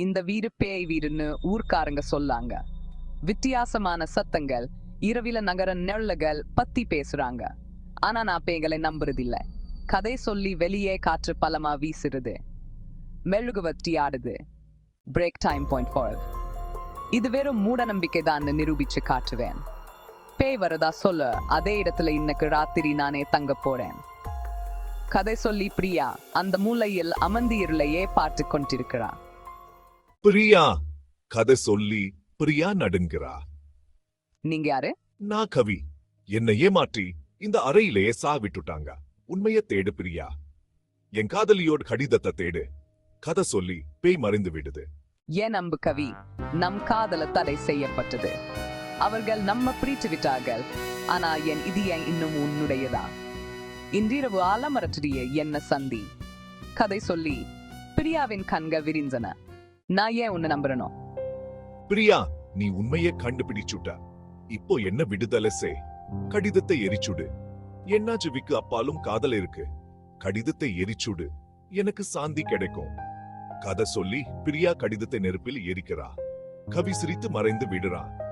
இந்த வீடு பேய் வீடுன்னு ஊர்க்காரங்க சொல்லாங்க. வித்தியாசமான சத்தங்கள் இரவில நகர நெள்ளகள் பத்தி பேசுறாங்க. ஆனா நான் பேய்களை நம்புறதில்ல. கதை சொல்லி வெளியே காற்று பலமா வீசுறது. மெழுகுவர்த்தி ஆடுது. பிரேக் டைம் பாயிண்ட் ஃபார் இது வெறும் மூட நம்பிக்கை தான் நிரூபிச்சு காட்டுவேன். பேய் வரதா சொல்ல அதே இடத்துல இன்னைக்கு ராத்திரி நானே தங்க போறேன். கதை சொல்லி பிரியா அந்த மூலையில் அமர்ந்திருளையே பார்த்து கொண்டிருக்கிறா. பிரியா கதை சொல்லி பிரியா நடுங்கிறா. நீங்க யாரு? நான் கவி. என்னை ஏமாற்றி இந்த அறையிலேயே சா விட்டுட்டாங்க. உண்மைய தேடு பிரியா. என் காதலியோட கடிதத்தை தேடு. கதை சொல்லி பேய் மறைந்து விடுது. ஏன் அம்பு கவி? நம் காதல தடை செய்யப்பட்டது. அவர்கள் நம்ம பிரித்து விட்டார்கள். ஆனா என் இது ஏன் இன்னும் உன்னுடையதா? இன்றிரவு ஆலமரற்றிய என்ன சந்தி? கதை சொல்லி பிரியாவின் கண்கள் விரிஞ்சன நான் ஏன் உன்னை நம்புறனோ? பிரியா நீ உண்மையை கண்டுபிடிச்சுட்ட. இப்போ என்ன விடுதலை செய்? கடிதத்தை எரிச்சுடு. என்னாச்சுவிக்கு அப்பாலும் காதல் இருக்கு? கடிதத்தை எரிச்சுடு. எனக்கு சாந்தி கிடைக்கும். கதை சொல்லி பிரியா கடிதத்தை நெருப்பில் எரிக்கிறா. கவி சிரித்து மறைந்து விடுறா.